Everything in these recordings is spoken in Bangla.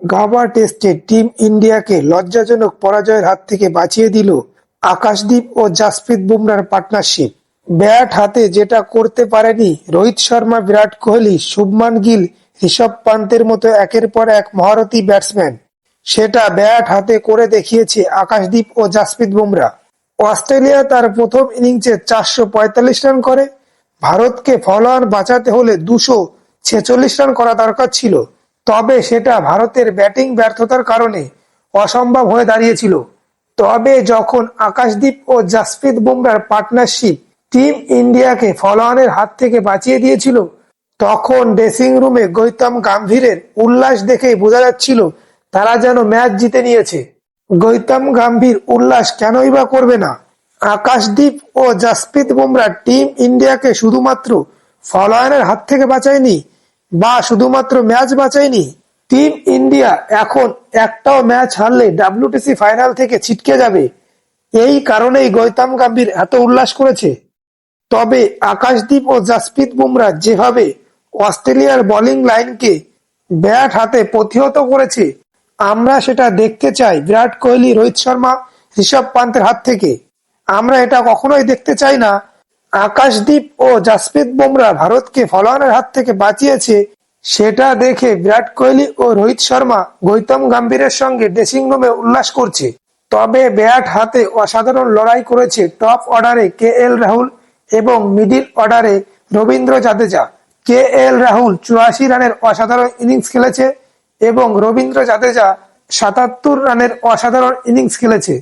গাবা টেস্টে টিম ইন্ডিয়াকে লজ্জাজনক পরাজয়ের হাত থেকে বাঁচিয়ে দিল আকাশদীপ ও জাসপ্রীত বুমরার পার্টনারশিপ। ব্যাট হাতে যেটা করতে পারেনি রোহিত শর্মা, বিরাট কোহলি, শুভমান গিল, ঋষভ পান্তের মতো একের পর এক মহারথী ব্যাটসম্যান। সেটা ব্যাট হাতে করে দেখিয়েছে আকাশদীপ ও জাসপ্রীত বুমরা অস্ট্রেলিয়া তার প্রথম ইনিংসে চারশো পঁয়তাল্লিশ রান করে। ভারতকে ফলোয়ার বাঁচাতে হলে দুশো ছেচল্লিশ রান করা দরকার ছিল। তবে সেটা ভারতের ব্যাটিং ব্যর্থতার কারণে অসম্ভব হয়ে দাঁড়িয়েছিল। তবে যখন আকাশদীপ ও জাসপ্রীত বুমরার পার্টনারশিপ টিম ইন্ডিয়াকে ফলোয়ানের হাত থেকে বাঁচিয়ে দিয়েছিল, তখন ড্রেসিং রুমে গৌতম গাম্ভীরের উল্লাস দেখেই বোঝা যাচ্ছিল, তারা যেন ম্যাচ জিতে নিয়েছে। গৌতম গাম্ভীর উল্লাস কেনই বা করবে না? আকাশদীপ ও জাসপ্রীত বুমরা টিম ইন্ডিয়াকে শুধুমাত্র ফলোয়ানের হাত থেকে বাঁচায়নি বা শুধুমাত্র ম্যাচ বাঁচায়নি, টিম ইন্ডিয়া এখন একটাও ম্যাচ হারলে ডাব্লিউটিসি ফাইনাল থেকে ছিটকে যাবে। এই কারণেই গৌতম গাম্ভীর এত উল্লাস করেছে। তবে আকাশদীপ ও জাসপ্রীত বুমরা যেভাবে অস্ট্রেলিয়ার বোলিং লাইনকে ব্যাট হাতে প্রতিহত করেছে, আমরা সেটা দেখতে চাই। বিরাট কোহলি, রোহিত শর্মা, ঋষভ পান্তের হাত থেকে। আমরা এটা কখনোই দেখতে চাই না। আকাশদীপ ও জাসপ্রীত বুমরা ভারতকে ফলোয়ানের হাত থেকে বাঁচিয়েছে, সেটা দেখে বিরাট কোহলি ও রোহিত শর্মা গৌতম গম্ভীরের সঙ্গে ড্রেসিং রুমে উল্লাস করছে। তবে ব্যাট হাতে অসাধারণ লড়াই করেছে টপ অর্ডারে কে এল রাহুল এবং মিডিল অর্ডারে রবীন্দ্র জাদেজা। কে এল রাহুল চুরাশি রানের অসাধারণ ইনিংস খেলেছে এবং রবীন্দ্র জাদেজা সাতাত্তর রানের অসাধারণ ইনিংস খেলেছে।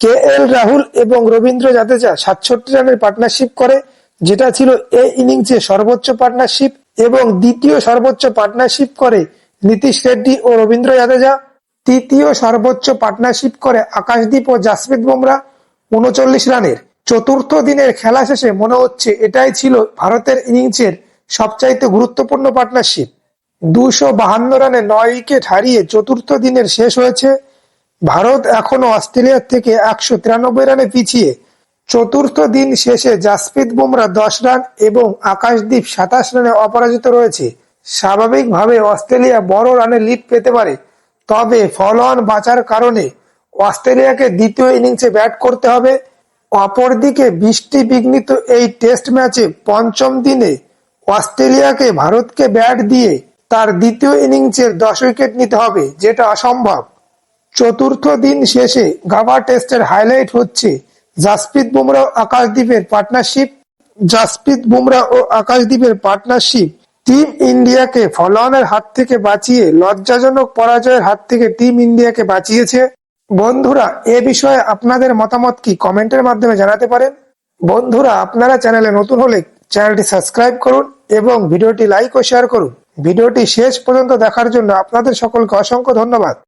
কে এল রাহুল এবং রবীন্দ্র জাদেজা সাতষট্টি রানের পার্টনারশিপ করে, যেটা ছিল এই ইনিংসে সর্বোচ্চ পার্টনারশিপ এবং দ্বিতীয় সর্বোচ্চ পার্টনারশিপ করে নীতিশ রেড্ডি ও রবীন্দ্র জাদেজা, তৃতীয় সর্বোচ্চ পার্টনারশিপ করে আকাশদীপ ও জাসপ্রীত বুমরা উনচল্লিশ রানের। চতুর্থ দিনের খেলা শেষে মনে হচ্ছে এটাই ছিল ভারতের ইনিংসের সবচাইতে গুরুত্বপূর্ণ পার্টনারশিপ দুশো বাহান্ন রানে নয় উইকেট হারিয়ে চতুর্থ দিনের শেষ হয়েছে ভারত এখনও অস্ট্রেলিয়ার থেকে একশো তিরানব্বই রানে পিছিয়ে। চতুর্থ দিন শেষে জাসপ্রীত বুমরা দশ রান এবং আকাশদ্বীপ সাতাশ রানে অপরাজিত রয়েছে। স্বাভাবিকভাবে অস্ট্রেলিয়া বড় রানের লিড পেতে পারে। তবে ফলো অন বাঁচার কারণে অস্ট্রেলিয়াকে দ্বিতীয় ইনিংসে ব্যাট করতে হবে। অপরদিকে বৃষ্টি বিঘ্নিত এই টেস্ট ম্যাচে পঞ্চম দিনে অস্ট্রেলিয়াকে ভারতকে ব্যাট দিয়ে তার দ্বিতীয় ইনিংসের দশ উইকেট নিতে হবে, যেটা অসম্ভব। চতুর্থ দিন শেষে গাভা টেস্টের হাইলাইট হচ্ছে জাসপ্রীত বুমরা ও আকাশদীপের পার্টনারশিপ জাসপ্রীত বুমরা ও আকাশদ্বীপের পার্টনারশিপ টিম ইন্ডিয়াকে ফলোয়ানের হাত থেকে বাঁচিয়ে, লজ্জাজনক পরাজয়ের হাত থেকে টিম ইন্ডিয়াকে বাঁচিয়েছে। বন্ধুরা, এ বিষয়ে আপনাদের মতামত কি কমেন্টের মাধ্যমে জানাতে পারেন। বন্ধুরা, আপনারা চ্যানেলে নতুন হলে চ্যানেলটি সাবস্ক্রাইব করুন এবং ভিডিওটি লাইক ও শেয়ার করুন। ভিডিওটি শেষ পর্যন্ত দেখার জন্য আপনাদের সকলকে অসংখ্য ধন্যবাদ।